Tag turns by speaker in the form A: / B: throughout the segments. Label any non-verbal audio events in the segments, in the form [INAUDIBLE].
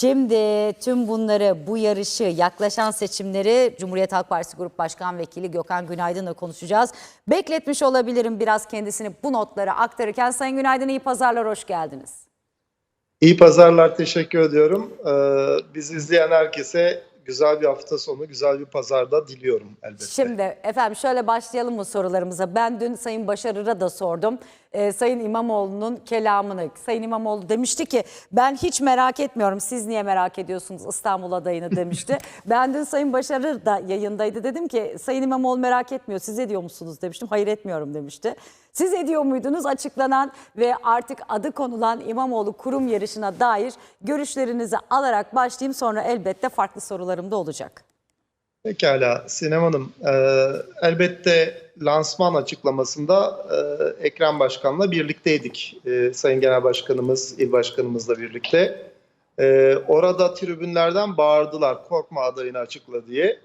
A: Şimdi tüm bunları, bu yarışı, yaklaşan seçimleri Cumhuriyet Halk Partisi Grup Başkan Vekili Gökhan Günaydın'la konuşacağız. Bekletmiş olabilirim biraz kendisini bu notları aktarırken. Sayın Günaydın iyi pazarlar, hoş geldiniz.
B: İyi pazarlar, teşekkür ediyorum. Ee, bizi izleyen herkese güzel bir hafta sonu, güzel bir pazarda diliyorum elbette.
A: Şimdi efendim şöyle başlayalım mı sorularımıza? Ben dün Sayın Başarır'a da sordum. Ee, Sayın İmamoğlu'nun kelamını. Sayın İmamoğlu demişti ki ben hiç merak etmiyorum. Siz niye merak ediyorsunuz İstanbul adayını demişti. [LAUGHS] ben dün Sayın Başarır da yayındaydı. Dedim ki Sayın İmamoğlu merak etmiyor. Siz ediyor musunuz demiştim. Hayır etmiyorum demişti. Siz ediyor muydunuz? Açıklanan ve artık adı konulan İmamoğlu kurum yarışına dair görüşlerinizi alarak başlayayım. Sonra elbette farklı sorularım da olacak.
B: Pekala Sinem Hanım, e, elbette lansman açıklamasında e, Ekrem Başkan'la birlikteydik. E, Sayın Genel Başkanımız, İl Başkanımızla birlikte. E, orada tribünlerden bağırdılar, korkma adayını açıkla diye.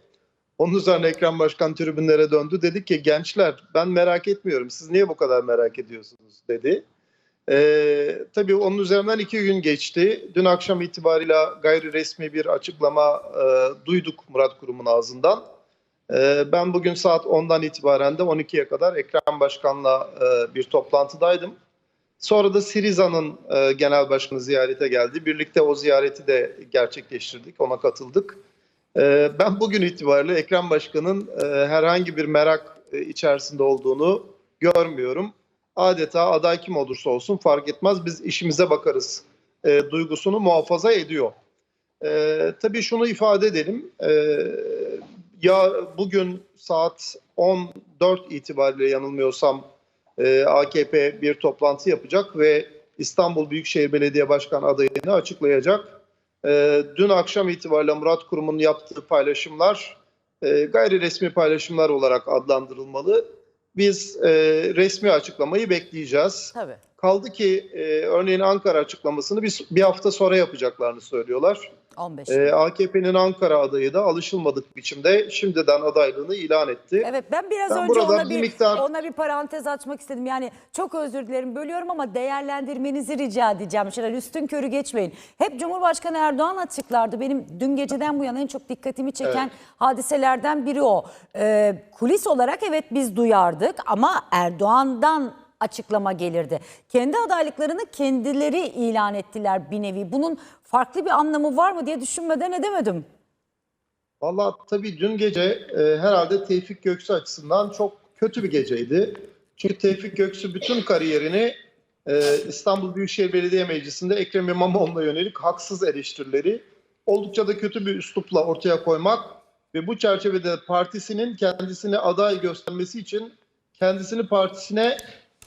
B: Onun üzerine Ekrem Başkan tribünlere döndü. Dedi ki gençler ben merak etmiyorum, siz niye bu kadar merak ediyorsunuz dedi. Ee, tabii onun üzerinden iki gün geçti. Dün akşam itibarıyla gayri resmi bir açıklama e, duyduk Murat Kurum'un ağzından. Ee, ben bugün saat 10'dan itibaren de 12'ye kadar Ekrem Başkan'la e, bir toplantıdaydım. Sonra da Siriza'nın e, genel başkanı ziyarete geldi. Birlikte o ziyareti de gerçekleştirdik, ona katıldık. Ee, ben bugün itibariyle Ekrem Başkan'ın e, herhangi bir merak içerisinde olduğunu görmüyorum adeta aday kim olursa olsun fark etmez biz işimize bakarız duygusunu muhafaza ediyor. Tabii şunu ifade edelim. Ya bugün saat 14 itibariyle yanılmıyorsam e, AKP bir toplantı yapacak ve İstanbul Büyükşehir Belediye Başkan adayını açıklayacak. E, dün akşam itibariyle Murat Kurum'un yaptığı paylaşımlar e, gayri resmi paylaşımlar olarak adlandırılmalı biz e, resmi açıklamayı bekleyeceğiz.
A: Tabii.
B: Kaldı ki e, örneğin Ankara açıklamasını bir, bir hafta sonra yapacaklarını söylüyorlar.
A: 15.
B: E, AKP'nin Ankara adayı da alışılmadık biçimde şimdiden adaylığını ilan etti.
A: Evet ben biraz
B: Ben
A: önce ona
B: bir miktar-
A: ona bir parantez açmak istedim. Yani çok özür dilerim bölüyorum ama değerlendirmenizi rica edeceğim. Şöyle üstün körü geçmeyin. Hep Cumhurbaşkanı Erdoğan açıklardı. Benim dün geceden bu yana en çok dikkatimi çeken hadiselerden biri o. Ee, kulis olarak evet biz duyardık ama Erdoğan'dan açıklama gelirdi. Kendi adaylıklarını kendileri ilan ettiler bir nevi. Bunun farklı bir anlamı var mı diye düşünmeden edemedim.
B: Valla tabii dün gece e, herhalde Tevfik Göksu açısından çok kötü bir geceydi. Çünkü Tevfik Göksu bütün kariyerini e, İstanbul Büyükşehir Belediye Meclisi'nde Ekrem İmamoğlu'na yönelik haksız eleştirileri oldukça da kötü bir üslupla ortaya koymak ve bu çerçevede partisinin kendisini aday göstermesi için kendisini partisine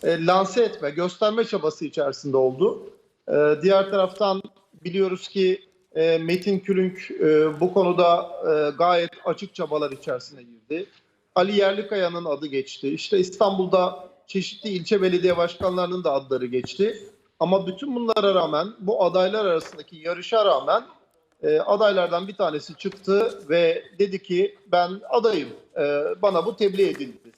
B: e, lanse etme, gösterme çabası içerisinde oldu. E, diğer taraftan biliyoruz ki e, Metin Külünk e, bu konuda e, gayet açık çabalar içerisine girdi. Ali Yerlikaya'nın adı geçti. İşte İstanbul'da çeşitli ilçe belediye başkanlarının da adları geçti. Ama bütün bunlara rağmen bu adaylar arasındaki yarışa rağmen e, adaylardan bir tanesi çıktı ve dedi ki ben adayım. E, bana bu tebliğ edildi.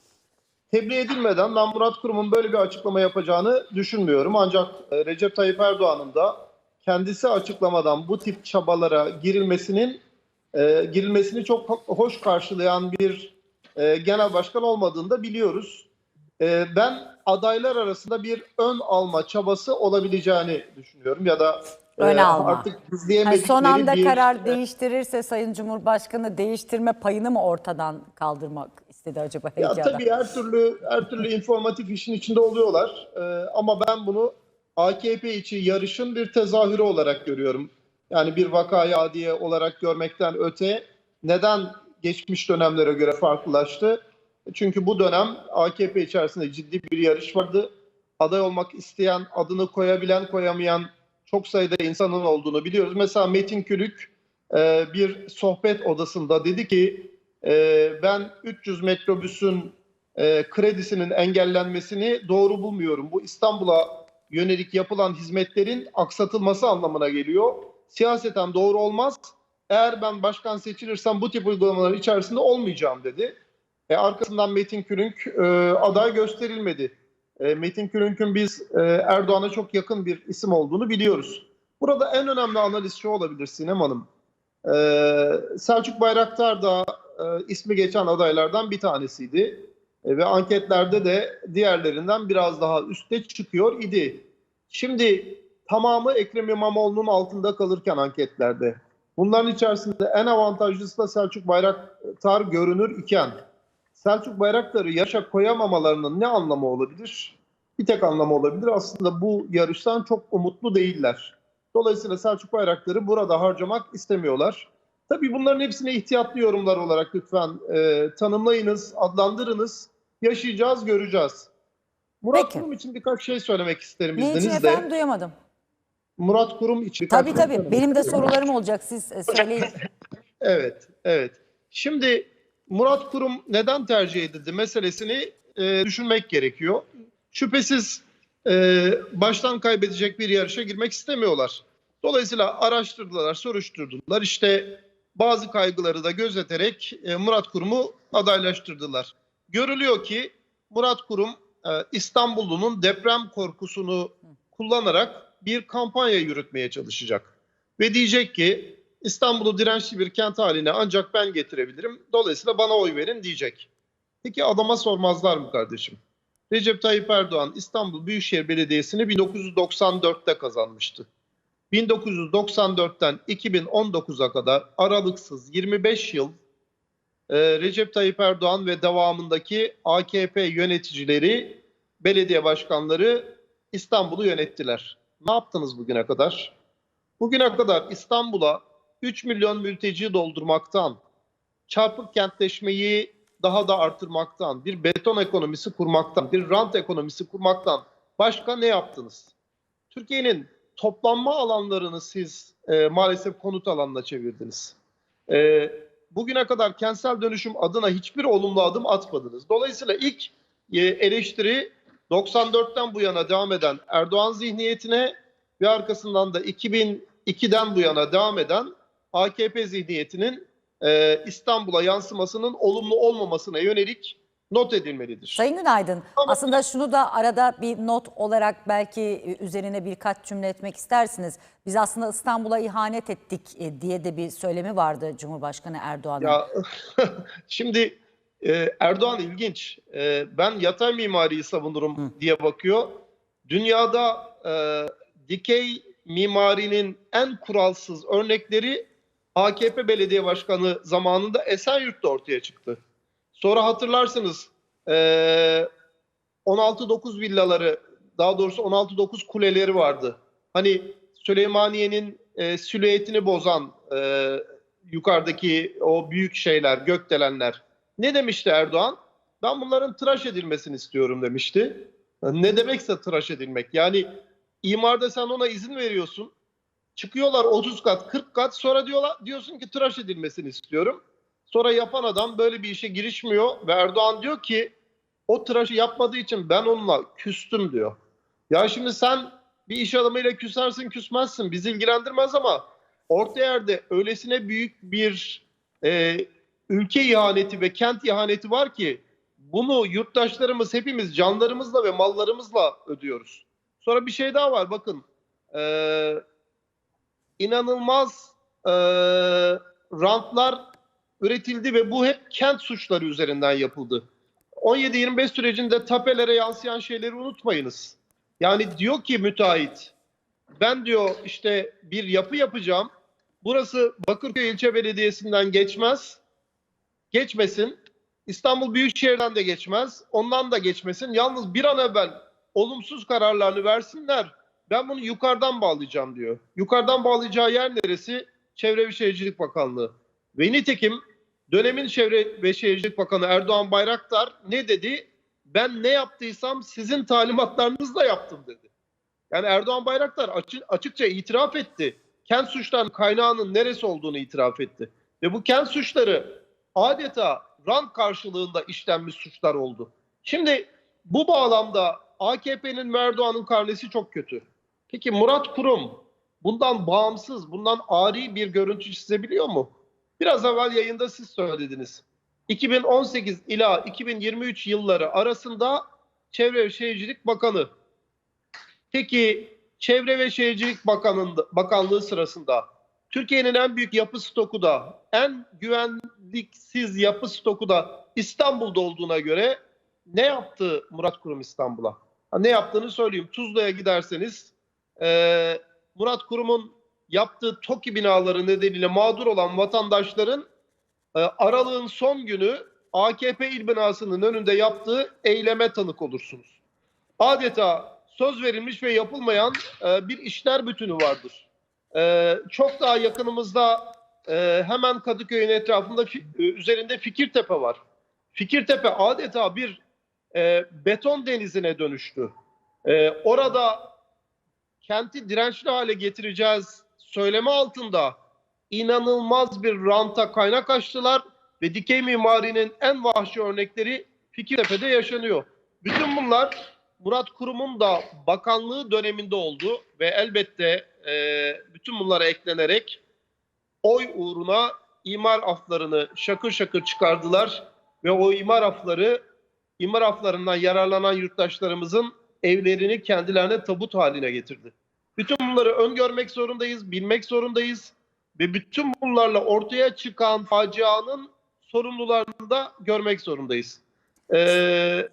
B: Tebliğ edilmeden ben Murat Kurum'un böyle bir açıklama yapacağını düşünmüyorum. Ancak e, Recep Tayyip Erdoğan'ın da kendisi açıklamadan bu tip çabalara girilmesinin e, girilmesini çok hoş karşılayan bir e, genel başkan olmadığını da biliyoruz. E, ben adaylar arasında bir ön alma çabası olabileceğini düşünüyorum ya da e,
A: Ön alma.
B: artık
A: Yani son anda
B: bir
A: karar değiştirirse Sayın Cumhurbaşkanı değiştirme payını mı ortadan kaldırmak istedi acaba?
B: Ya tabii her türlü her türlü informatif işin içinde oluyorlar. Ee, ama ben bunu AKP içi yarışın bir tezahürü olarak görüyorum. Yani bir vakayı adiye olarak görmekten öte neden geçmiş dönemlere göre farklılaştı? Çünkü bu dönem AKP içerisinde ciddi bir yarış vardı. Aday olmak isteyen, adını koyabilen, koyamayan çok sayıda insanın olduğunu biliyoruz. Mesela Metin Külük e, bir sohbet odasında dedi ki e, ben 300 metrobüsün e, kredisinin engellenmesini doğru bulmuyorum. Bu İstanbul'a yönelik yapılan hizmetlerin aksatılması anlamına geliyor. Siyaseten doğru olmaz. Eğer ben başkan seçilirsem bu tip uygulamaların içerisinde olmayacağım dedi. E, arkasından Metin Külünk e, aday gösterilmedi. E, Metin Külünk'ün biz e, Erdoğan'a çok yakın bir isim olduğunu biliyoruz. Burada en önemli analiz şu olabilir Sinem Hanım. Ee, Selçuk Bayraktar da e, ismi geçen adaylardan bir tanesiydi. E, ve anketlerde de diğerlerinden biraz daha üste çıkıyor idi. Şimdi tamamı Ekrem İmamoğlu'nun altında kalırken anketlerde. Bunların içerisinde en avantajlısı da Selçuk Bayraktar görünür iken Selçuk Bayraktar'ı yaşa koyamamalarının ne anlamı olabilir? Bir tek anlamı olabilir. Aslında bu yarıştan çok umutlu değiller. Dolayısıyla Selçuk Bayraktar'ı burada harcamak istemiyorlar. Tabii bunların hepsini ihtiyatlı yorumlar olarak lütfen e, tanımlayınız, adlandırınız. Yaşayacağız, göreceğiz. Murat
A: Peki.
B: Kurum için birkaç şey söylemek isterim
A: Ne için
B: izninizle.
A: efendim duyamadım.
B: Murat Kurum için
A: Tabii
B: şey
A: tabii benim de sorularım olacak siz e, söyleyin. [LAUGHS]
B: Evet, evet. Şimdi Murat Kurum neden tercih edildi meselesini e, düşünmek gerekiyor. Şüphesiz e, baştan kaybedecek bir yarışa girmek istemiyorlar. Dolayısıyla araştırdılar, soruşturdular. İşte bazı kaygıları da gözeterek e, Murat Kurum'u adaylaştırdılar. Görülüyor ki Murat Kurum e, deprem korkusunu kullanarak bir kampanya yürütmeye çalışacak. Ve diyecek ki İstanbul'u dirençli bir kent haline ancak ben getirebilirim. Dolayısıyla bana oy verin diyecek. Peki adama sormazlar mı kardeşim? Recep Tayyip Erdoğan İstanbul Büyükşehir Belediyesi'ni 1994'te kazanmıştı. 1994'ten 2019'a kadar aralıksız 25 yıl e, Recep Tayyip Erdoğan ve devamındaki AKP yöneticileri, belediye başkanları İstanbul'u yönettiler. Ne yaptınız bugüne kadar? Bugüne kadar İstanbul'a 3 milyon mülteci doldurmaktan, çarpık kentleşmeyi daha da artırmaktan, bir beton ekonomisi kurmaktan, bir rant ekonomisi kurmaktan başka ne yaptınız? Türkiye'nin toplanma alanlarını siz e, maalesef konut alanına çevirdiniz. E, bugüne kadar kentsel dönüşüm adına hiçbir olumlu adım atmadınız. Dolayısıyla ilk e, eleştiri 94'ten bu yana devam eden Erdoğan zihniyetine ve arkasından da 2002'den bu yana devam eden AKP zihniyetinin e, İstanbul'a yansımasının olumlu olmamasına yönelik not edilmelidir.
A: Sayın Günaydın
B: Ama-
A: aslında şunu da arada bir not olarak belki e, üzerine birkaç cümle etmek istersiniz. Biz aslında İstanbul'a ihanet ettik e, diye de bir söylemi vardı Cumhurbaşkanı Erdoğan'ın.
B: Ya [LAUGHS] şimdi e, Erdoğan ilginç. Ben yatay mimariyi savunurum diye bakıyor. Dünyada e, dikey mimarinin en kuralsız örnekleri AKP belediye başkanı zamanında Esenyurt'ta ortaya çıktı. Sonra hatırlarsınız e, 16-9 villaları daha doğrusu 16-9 kuleleri vardı. Hani Süleymaniye'nin e, silüetini bozan e, yukarıdaki o büyük şeyler, gökdelenler. Ne demişti Erdoğan? Ben bunların tıraş edilmesini istiyorum demişti. Ne demekse tıraş edilmek. Yani imarda sen ona izin veriyorsun. Çıkıyorlar 30 kat, 40 kat sonra diyorlar diyorsun ki tıraş edilmesini istiyorum. Sonra yapan adam böyle bir işe girişmiyor ve Erdoğan diyor ki o tıraşı yapmadığı için ben onunla küstüm diyor. Ya şimdi sen bir iş adamıyla küsersin küsmezsin bizi ilgilendirmez ama orta yerde öylesine büyük bir e, ülke ihaneti ve kent ihaneti var ki bunu yurttaşlarımız hepimiz canlarımızla ve mallarımızla ödüyoruz. Sonra bir şey daha var bakın e, inanılmaz e, rantlar üretildi ve bu hep kent suçları üzerinden yapıldı. 17-25 sürecinde tapelere yansıyan şeyleri unutmayınız. Yani diyor ki müteahhit ben diyor işte bir yapı yapacağım. Burası Bakırköy İlçe Belediyesi'nden geçmez. Geçmesin. İstanbul Büyükşehir'den de geçmez. Ondan da geçmesin. Yalnız bir an evvel olumsuz kararlarını versinler. Ben bunu yukarıdan bağlayacağım diyor. Yukarıdan bağlayacağı yer neresi? Çevre ve Şehircilik Bakanlığı. Ve nitekim dönemin Çevre ve Şehircilik Bakanı Erdoğan Bayraktar ne dedi? Ben ne yaptıysam sizin talimatlarınızla yaptım dedi. Yani Erdoğan Bayraktar açı- açıkça itiraf etti. Kent suçlarının kaynağının neresi olduğunu itiraf etti. Ve bu kent suçları adeta rant karşılığında işlenmiş suçlar oldu. Şimdi bu bağlamda AKP'nin Erdoğan'ın karnesi çok kötü. Peki Murat Kurum bundan bağımsız, bundan ari bir görüntü çizebiliyor mu? Biraz evvel yayında siz söylediniz. 2018 ila 2023 yılları arasında Çevre ve Şehircilik Bakanı. Peki Çevre ve Şehircilik Bakanlığı, sırasında Türkiye'nin en büyük yapı stoku da, en güvenliksiz yapı stoku da İstanbul'da olduğuna göre ne yaptı Murat Kurum İstanbul'a? Ne yaptığını söyleyeyim. Tuzla'ya giderseniz Murat Kurum'un yaptığı TOKİ binaları nedeniyle mağdur olan vatandaşların e, aralığın son günü AKP il binasının önünde yaptığı eyleme tanık olursunuz. Adeta söz verilmiş ve yapılmayan e, bir işler bütünü vardır. E, çok daha yakınımızda e, hemen Kadıköy'ün etrafında fi- e, üzerinde Fikirtepe var. Fikirtepe adeta bir e, beton denizine dönüştü. E, orada kenti dirençli hale getireceğiz söylemi altında inanılmaz bir ranta kaynak açtılar ve dikey mimarinin en vahşi örnekleri Fikirtepe'de yaşanıyor. Bütün bunlar Murat Kurum'un da bakanlığı döneminde oldu ve elbette e, bütün bunlara eklenerek oy uğruna imar aflarını şakır şakır çıkardılar ve o imar afları imar aflarından yararlanan yurttaşlarımızın evlerini kendilerine tabut haline getirdi. Bütün bunları öngörmek zorundayız, bilmek zorundayız ve bütün bunlarla ortaya çıkan facianın sorumlularını da görmek zorundayız. Ee,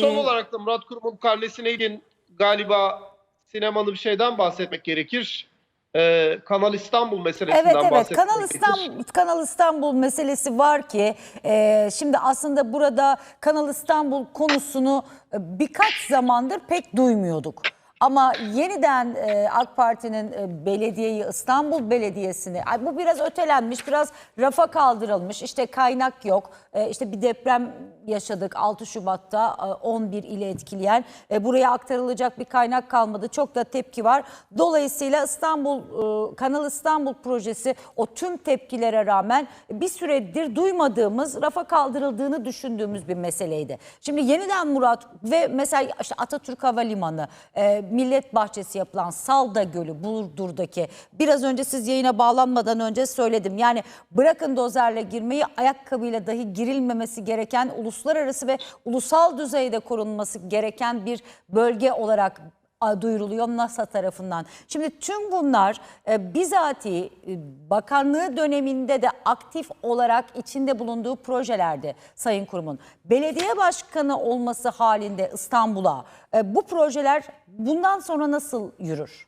B: son olarak da Murat Kurum'un karnesine ilgin galiba sinemanın bir şeyden bahsetmek gerekir. Ee, Kanal İstanbul meselesinden
A: Evet evet Kanal
B: gerekir.
A: İstanbul, Kanal İstanbul meselesi var ki e, şimdi aslında burada Kanal İstanbul konusunu e, birkaç zamandır pek duymuyorduk. Ama yeniden e, AK Parti'nin e, belediyeyi İstanbul Belediyesi'ni bu biraz ötelenmiş, biraz rafa kaldırılmış. İşte kaynak yok. E, işte bir deprem yaşadık 6 Şubat'ta e, 11 ile etkileyen. E, buraya aktarılacak bir kaynak kalmadı. Çok da tepki var. Dolayısıyla İstanbul e, Kanal İstanbul projesi o tüm tepkilere rağmen bir süredir duymadığımız, rafa kaldırıldığını düşündüğümüz bir meseleydi. Şimdi yeniden Murat ve mesela işte Atatürk Havalimanı, e, Millet Bahçesi yapılan Salda Gölü, Burdur'daki biraz önce siz yayına bağlanmadan önce söyledim. Yani bırakın dozerle girmeyi ayakkabıyla dahi girilmemesi gereken uluslararası ve ulusal düzeyde korunması gereken bir bölge olarak duyuruluyor NASA tarafından. Şimdi tüm bunlar e, bizatihi e, bakanlığı döneminde de aktif olarak içinde bulunduğu projelerdi Sayın Kurum'un. Belediye başkanı olması halinde İstanbul'a e, bu projeler bundan sonra nasıl yürür?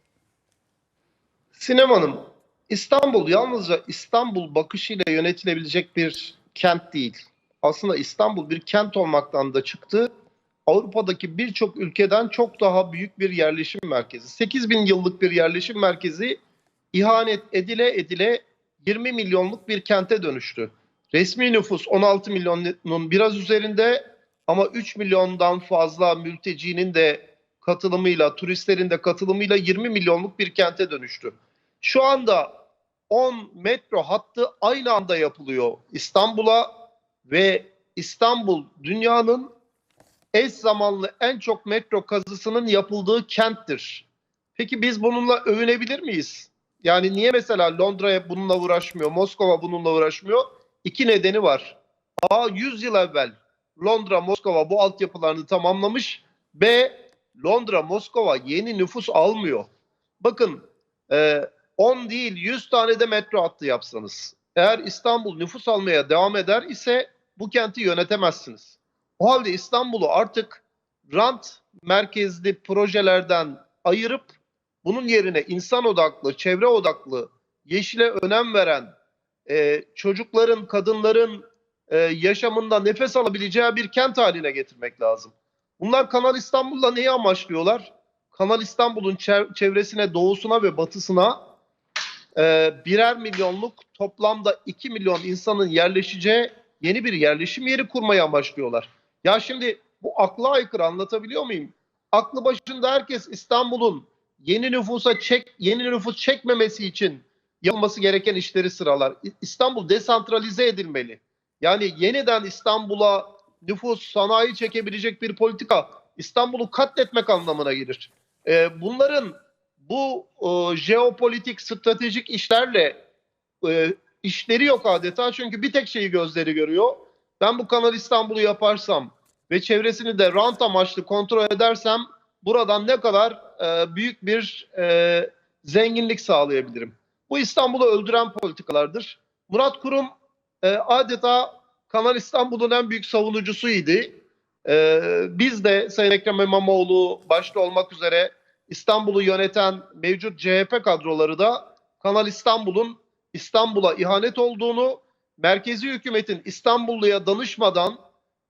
B: Sinem Hanım, İstanbul yalnızca İstanbul bakışıyla yönetilebilecek bir kent değil. Aslında İstanbul bir kent olmaktan da çıktı. Avrupa'daki birçok ülkeden çok daha büyük bir yerleşim merkezi. 8 bin yıllık bir yerleşim merkezi ihanet edile edile 20 milyonluk bir kente dönüştü. Resmi nüfus 16 milyonun biraz üzerinde ama 3 milyondan fazla mültecinin de katılımıyla, turistlerin de katılımıyla 20 milyonluk bir kente dönüştü. Şu anda 10 metro hattı aynı anda yapılıyor İstanbul'a ve İstanbul dünyanın eş zamanlı en çok metro kazısının yapıldığı kenttir. Peki biz bununla övünebilir miyiz? Yani niye mesela Londra'ya bununla uğraşmıyor, Moskova bununla uğraşmıyor? İki nedeni var. A 100 yıl evvel Londra, Moskova bu altyapılarını tamamlamış. B Londra, Moskova yeni nüfus almıyor. Bakın e, 10 değil 100 tane de metro hattı yapsanız. Eğer İstanbul nüfus almaya devam eder ise bu kenti yönetemezsiniz. O halde İstanbul'u artık rant merkezli projelerden ayırıp bunun yerine insan odaklı, çevre odaklı, yeşile önem veren, e, çocukların, kadınların e, yaşamında nefes alabileceği bir kent haline getirmek lazım. Bunlar Kanal İstanbul'la neyi amaçlıyorlar? Kanal İstanbul'un çev- çevresine, doğusuna ve batısına e, birer milyonluk toplamda 2 milyon insanın yerleşeceği yeni bir yerleşim yeri kurmayı amaçlıyorlar. Ya şimdi bu akla aykırı anlatabiliyor muyum? Aklı başında herkes İstanbul'un yeni nüfusa çek yeni nüfus çekmemesi için yapılması gereken işleri sıralar. İstanbul desantralize edilmeli. Yani yeniden İstanbul'a nüfus, sanayi çekebilecek bir politika İstanbul'u katletmek anlamına gelir. Ee, bunların bu e, jeopolitik, stratejik işlerle e, işleri yok adeta. Çünkü bir tek şeyi gözleri görüyor. Ben bu Kanal İstanbul'u yaparsam ve çevresini de rant amaçlı kontrol edersem buradan ne kadar e, büyük bir e, zenginlik sağlayabilirim. Bu İstanbul'u öldüren politikalardır. Murat Kurum e, adeta Kanal İstanbul'un en büyük savunucusuydu. E, biz de Sayın Ekrem İmamoğlu başta olmak üzere İstanbul'u yöneten mevcut CHP kadroları da Kanal İstanbul'un İstanbul'a ihanet olduğunu, merkezi hükümetin İstanbulluya danışmadan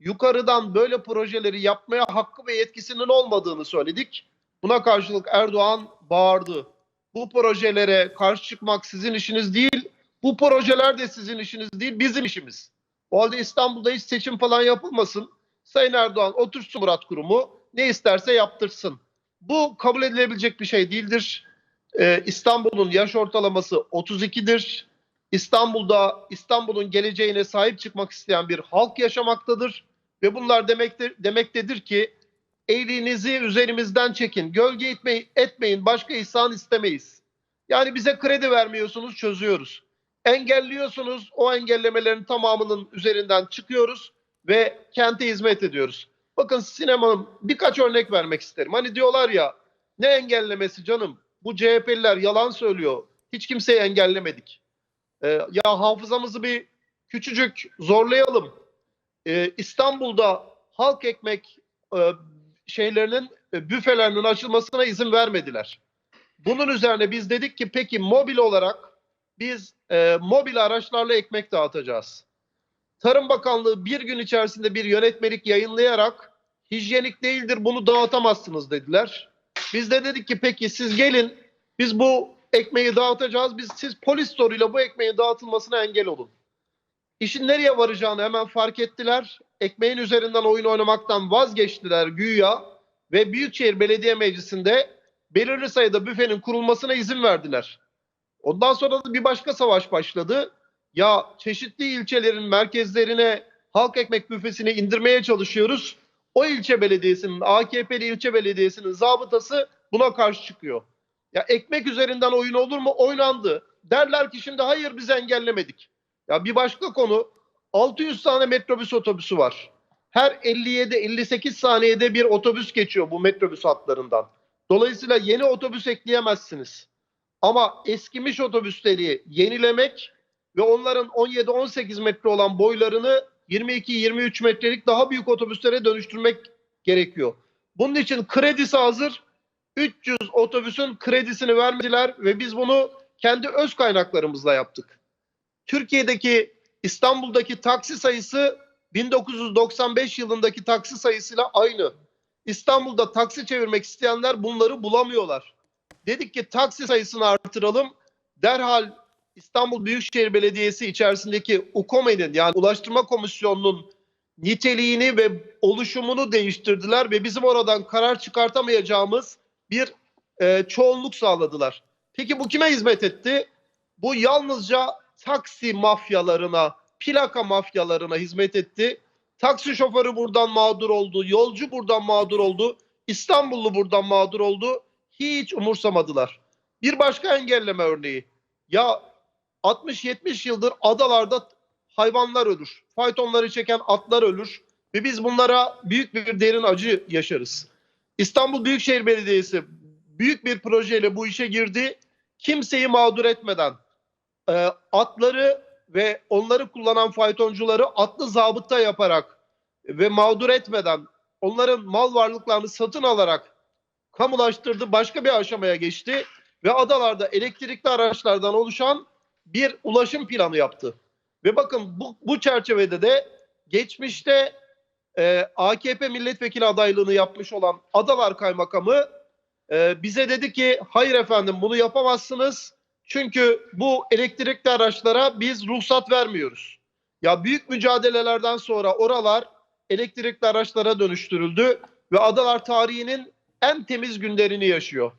B: yukarıdan böyle projeleri yapmaya hakkı ve yetkisinin olmadığını söyledik. Buna karşılık Erdoğan bağırdı. Bu projelere karşı çıkmak sizin işiniz değil, bu projeler de sizin işiniz değil, bizim işimiz. O halde İstanbul'da hiç seçim falan yapılmasın. Sayın Erdoğan otursun Murat Kurum'u, ne isterse yaptırsın. Bu kabul edilebilecek bir şey değildir. Ee, İstanbul'un yaş ortalaması 32'dir. İstanbul'da İstanbul'un geleceğine sahip çıkmak isteyen bir halk yaşamaktadır ve bunlar demektir demektedir ki elinizi üzerimizden çekin. Gölge etmeyin, etmeyin. Başka ihsan istemeyiz. Yani bize kredi vermiyorsunuz, çözüyoruz. Engelliyorsunuz. O engellemelerin tamamının üzerinden çıkıyoruz ve kente hizmet ediyoruz. Bakın sinemanın birkaç örnek vermek isterim. Hani diyorlar ya ne engellemesi canım? Bu CHP'liler yalan söylüyor. Hiç kimseyi engellemedik. Ee, ya hafızamızı bir küçücük zorlayalım. Ee, İstanbul'da halk ekmek e, şeylerinin e, büfelerinin açılmasına izin vermediler. Bunun üzerine biz dedik ki peki mobil olarak biz e, mobil araçlarla ekmek dağıtacağız. Tarım Bakanlığı bir gün içerisinde bir yönetmelik yayınlayarak hijyenik değildir bunu dağıtamazsınız dediler. Biz de dedik ki peki siz gelin biz bu ekmeği dağıtacağız. Biz siz polis soruyla bu ekmeğin dağıtılmasına engel olun. İşin nereye varacağını hemen fark ettiler. Ekmeğin üzerinden oyun oynamaktan vazgeçtiler güya ve Büyükşehir Belediye Meclisi'nde belirli sayıda büfenin kurulmasına izin verdiler. Ondan sonra da bir başka savaş başladı. Ya çeşitli ilçelerin merkezlerine halk ekmek büfesini indirmeye çalışıyoruz. O ilçe belediyesinin, AKP'li ilçe belediyesinin zabıtası buna karşı çıkıyor. Ya ekmek üzerinden oyun olur mu? Oynandı. Derler ki şimdi hayır biz engellemedik. Ya bir başka konu 600 tane metrobüs otobüsü var. Her 57-58 saniyede bir otobüs geçiyor bu metrobüs hatlarından. Dolayısıyla yeni otobüs ekleyemezsiniz. Ama eskimiş otobüsleri yenilemek ve onların 17-18 metre olan boylarını 22-23 metrelik daha büyük otobüslere dönüştürmek gerekiyor. Bunun için kredisi hazır. 300 otobüsün kredisini vermediler ve biz bunu kendi öz kaynaklarımızla yaptık. Türkiye'deki İstanbul'daki taksi sayısı 1995 yılındaki taksi sayısıyla aynı. İstanbul'da taksi çevirmek isteyenler bunları bulamıyorlar. Dedik ki taksi sayısını artıralım. Derhal İstanbul Büyükşehir Belediyesi içerisindeki UKOME'nin yani Ulaştırma Komisyonu'nun niteliğini ve oluşumunu değiştirdiler ve bizim oradan karar çıkartamayacağımız bir e, çoğunluk sağladılar. Peki bu kime hizmet etti? Bu yalnızca taksi mafyalarına, plaka mafyalarına hizmet etti. Taksi şoförü buradan mağdur oldu, yolcu buradan mağdur oldu, İstanbullu buradan mağdur oldu. Hiç umursamadılar. Bir başka engelleme örneği. Ya 60-70 yıldır adalarda hayvanlar ölür. Faytonları çeken atlar ölür. Ve biz bunlara büyük bir derin acı yaşarız. İstanbul Büyükşehir Belediyesi büyük bir projeyle bu işe girdi. Kimseyi mağdur etmeden e, atları ve onları kullanan faytoncuları atlı zabıta yaparak ve mağdur etmeden onların mal varlıklarını satın alarak kamulaştırdı. Başka bir aşamaya geçti ve adalarda elektrikli araçlardan oluşan bir ulaşım planı yaptı. Ve bakın bu, bu çerçevede de geçmişte e, AKP milletvekili adaylığını yapmış olan Adalar Kaymakamı e, bize dedi ki hayır efendim bunu yapamazsınız. Çünkü bu elektrikli araçlara biz ruhsat vermiyoruz. Ya büyük mücadelelerden sonra oralar elektrikli araçlara dönüştürüldü ve Adalar tarihinin en temiz günlerini yaşıyor.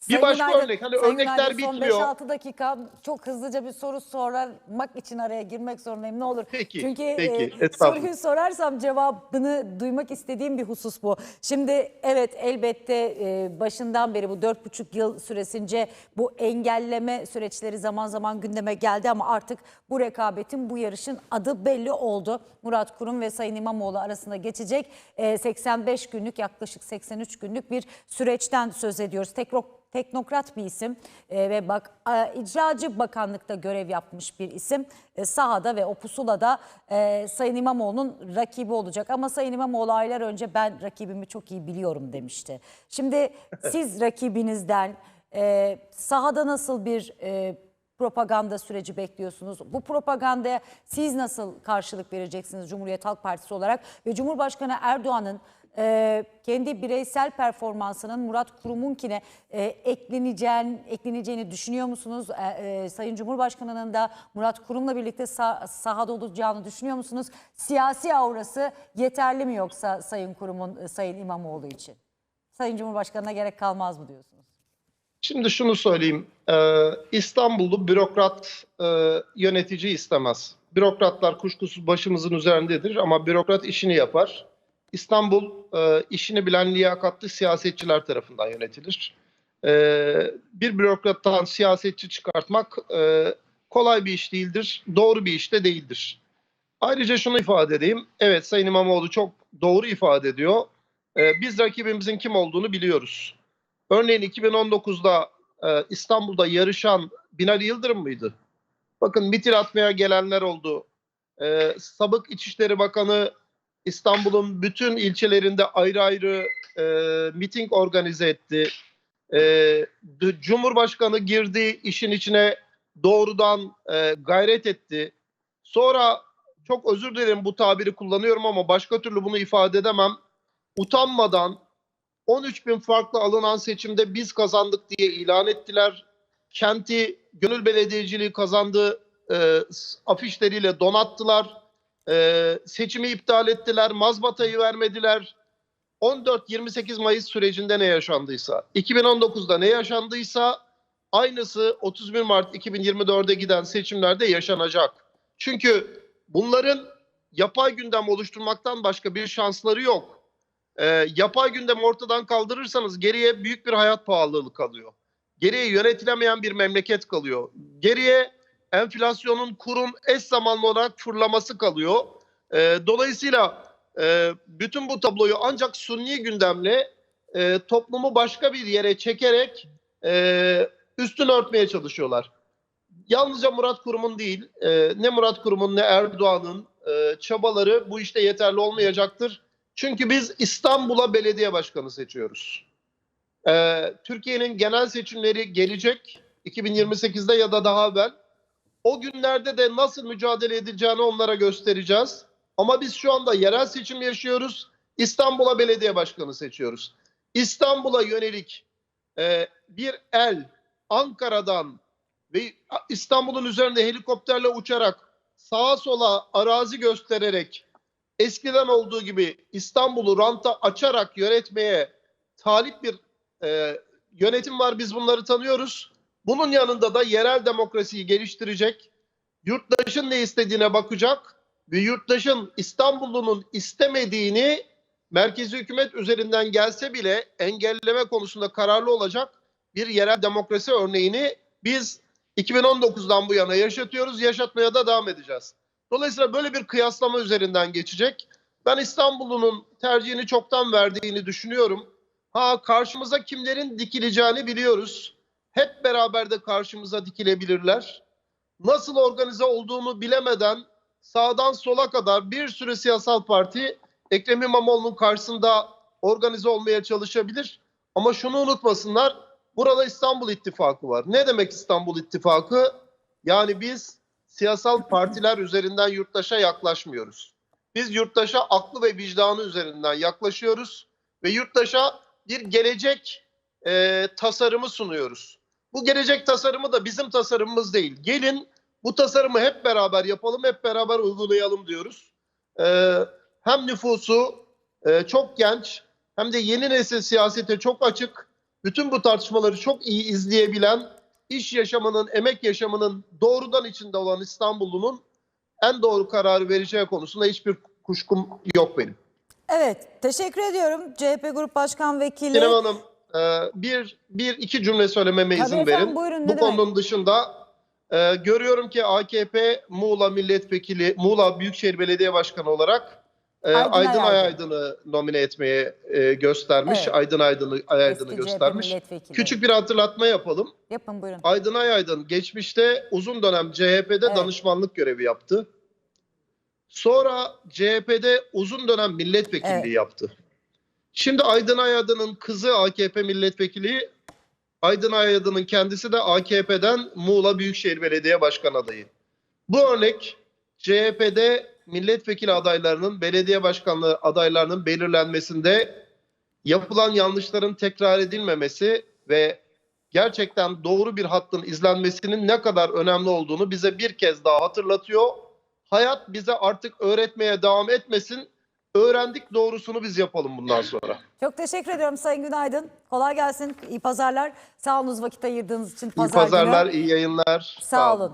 A: Sayın
B: başka
A: Günaydın,
B: örnek, hani
A: Sayın
B: örnekler
A: Günaydın, son
B: bitmiyor.
A: 5-6 dakika çok hızlıca bir soru sormak için araya girmek zorundayım. Ne olur.
B: Peki,
A: Çünkü
B: peki,
A: e, soruyu sorarsam cevabını duymak istediğim bir husus bu. Şimdi evet elbette e, başından beri bu 4,5 yıl süresince bu engelleme süreçleri zaman zaman gündeme geldi ama artık bu rekabetin, bu yarışın adı belli oldu. Murat Kurum ve Sayın İmamoğlu arasında geçecek e, 85 günlük yaklaşık 83 günlük bir süreçten söz ediyoruz. Tekro, teknokrat bir isim e, ve bak e, icracı bakanlıkta görev yapmış bir isim. E, sahada ve o pusulada e, Sayın İmamoğlu'nun rakibi olacak. Ama Sayın İmamoğlu aylar önce ben rakibimi çok iyi biliyorum demişti. Şimdi [LAUGHS] siz rakibinizden e, sahada nasıl bir e, propaganda süreci bekliyorsunuz? Bu propagandaya siz nasıl karşılık vereceksiniz Cumhuriyet Halk Partisi olarak? Ve Cumhurbaşkanı Erdoğan'ın e, kendi bireysel performansının Murat Kurum'unkine e, ekleneceğini, ekleneceğini düşünüyor musunuz? E, e, Sayın Cumhurbaşkanı'nın da Murat Kurum'la birlikte sah- sahada olacağını düşünüyor musunuz? Siyasi aurası yeterli mi yoksa Sayın Kurum'un e, Sayın İmamoğlu için? Sayın Cumhurbaşkanı'na gerek kalmaz mı diyorsunuz?
B: Şimdi şunu söyleyeyim. Ee, İstanbullu bürokrat e, yönetici istemez. Bürokratlar kuşkusuz başımızın üzerindedir ama bürokrat işini yapar. İstanbul e, işini bilen liyakatlı siyasetçiler tarafından yönetilir. Ee, bir bürokrattan siyasetçi çıkartmak e, kolay bir iş değildir, doğru bir iş de değildir. Ayrıca şunu ifade edeyim. Evet Sayın İmamoğlu çok doğru ifade ediyor. Ee, biz rakibimizin kim olduğunu biliyoruz. Örneğin 2019'da e, İstanbul'da yarışan Binali Yıldırım mıydı? Bakın mitil atmaya gelenler oldu. E, Sabık İçişleri Bakanı İstanbul'un bütün ilçelerinde ayrı ayrı e, miting organize etti. E, Cumhurbaşkanı girdi işin içine doğrudan e, gayret etti. Sonra çok özür dilerim bu tabiri kullanıyorum ama başka türlü bunu ifade edemem. Utanmadan 13 bin farklı alınan seçimde biz kazandık diye ilan ettiler. Kenti gönül belediyeciliği kazandı e, afişleriyle donattılar. E, seçimi iptal ettiler. Mazbatayı vermediler. 14-28 Mayıs sürecinde ne yaşandıysa, 2019'da ne yaşandıysa aynısı 31 Mart 2024'de giden seçimlerde yaşanacak. Çünkü bunların yapay gündem oluşturmaktan başka bir şansları yok e, yapay gündemi ortadan kaldırırsanız geriye büyük bir hayat pahalılığı kalıyor. Geriye yönetilemeyen bir memleket kalıyor. Geriye enflasyonun kurun eş zamanlı olarak fırlaması kalıyor. E, dolayısıyla e, bütün bu tabloyu ancak sunni gündemle e, toplumu başka bir yere çekerek e, üstünü örtmeye çalışıyorlar. Yalnızca Murat Kurum'un değil, e, ne Murat Kurum'un ne Erdoğan'ın e, çabaları bu işte yeterli olmayacaktır. Çünkü biz İstanbul'a belediye başkanı seçiyoruz. Ee, Türkiye'nin genel seçimleri gelecek 2028'de ya da daha evvel. O günlerde de nasıl mücadele edileceğini onlara göstereceğiz. Ama biz şu anda yerel seçim yaşıyoruz. İstanbul'a belediye başkanı seçiyoruz. İstanbul'a yönelik e, bir el Ankara'dan ve İstanbul'un üzerinde helikopterle uçarak sağa sola arazi göstererek eskiden olduğu gibi İstanbul'u ranta açarak yönetmeye talip bir e, yönetim var. Biz bunları tanıyoruz. Bunun yanında da yerel demokrasiyi geliştirecek, yurttaşın ne istediğine bakacak ve yurttaşın İstanbullunun istemediğini merkezi hükümet üzerinden gelse bile engelleme konusunda kararlı olacak bir yerel demokrasi örneğini biz 2019'dan bu yana yaşatıyoruz, yaşatmaya da devam edeceğiz. Dolayısıyla böyle bir kıyaslama üzerinden geçecek. Ben İstanbul'un tercihini çoktan verdiğini düşünüyorum. Ha karşımıza kimlerin dikileceğini biliyoruz. Hep beraber de karşımıza dikilebilirler. Nasıl organize olduğunu bilemeden sağdan sola kadar bir sürü siyasal parti Ekrem İmamoğlu'nun karşısında organize olmaya çalışabilir. Ama şunu unutmasınlar. Burada İstanbul İttifakı var. Ne demek İstanbul İttifakı? Yani biz siyasal partiler üzerinden yurttaşa yaklaşmıyoruz. Biz yurttaşa aklı ve vicdanı üzerinden yaklaşıyoruz ve yurttaşa bir gelecek e, tasarımı sunuyoruz. Bu gelecek tasarımı da bizim tasarımımız değil. Gelin bu tasarımı hep beraber yapalım, hep beraber uygulayalım diyoruz. E, hem nüfusu e, çok genç hem de yeni nesil siyasete çok açık bütün bu tartışmaları çok iyi izleyebilen, iş yaşamının, emek yaşamının doğrudan içinde olan İstanbullunun en doğru kararı vereceği konusunda hiçbir kuşkum yok benim.
A: Evet, teşekkür ediyorum. CHP Grup Başkan Vekili.
B: Sinem Hanım bir, bir iki cümle söylememe
A: Tabii
B: izin
A: efendim,
B: verin.
A: buyurun,
B: Bu
A: demek?
B: konunun dışında e, görüyorum ki AKP Muğla Milletvekili, Muğla Büyükşehir Belediye Başkanı olarak e,
A: Aydın
B: Aydın. Ayaydın'ı nomine etmeye e, göstermiş.
A: Evet.
B: Aydın Aydın'ı,
A: CHP
B: göstermiş. Küçük bir hatırlatma yapalım.
A: Yapın buyurun.
B: Aydın Ayaydın geçmişte uzun dönem CHP'de
A: Evet.
B: danışmanlık görevi yaptı. Sonra CHP'de uzun dönem milletvekilliği
A: Evet.
B: yaptı. Şimdi Aydın Ayaydın'ın kızı AKP milletvekili, Aydın Ayaydın'ın kendisi de AKP'den Muğla Büyükşehir Belediye Başkan adayı. Bu örnek CHP'de milletvekili adaylarının, belediye başkanlığı adaylarının belirlenmesinde yapılan yanlışların tekrar edilmemesi ve gerçekten doğru bir hattın izlenmesinin ne kadar önemli olduğunu bize bir kez daha hatırlatıyor. Hayat bize artık öğretmeye devam etmesin. Öğrendik doğrusunu biz yapalım bundan sonra.
A: Çok teşekkür ediyorum Sayın Günaydın. Kolay gelsin. İyi pazarlar. Sağ olunuz vakit ayırdığınız için.
B: İyi
A: Pazar günü.
B: pazarlar, iyi yayınlar.
A: Sağ olun.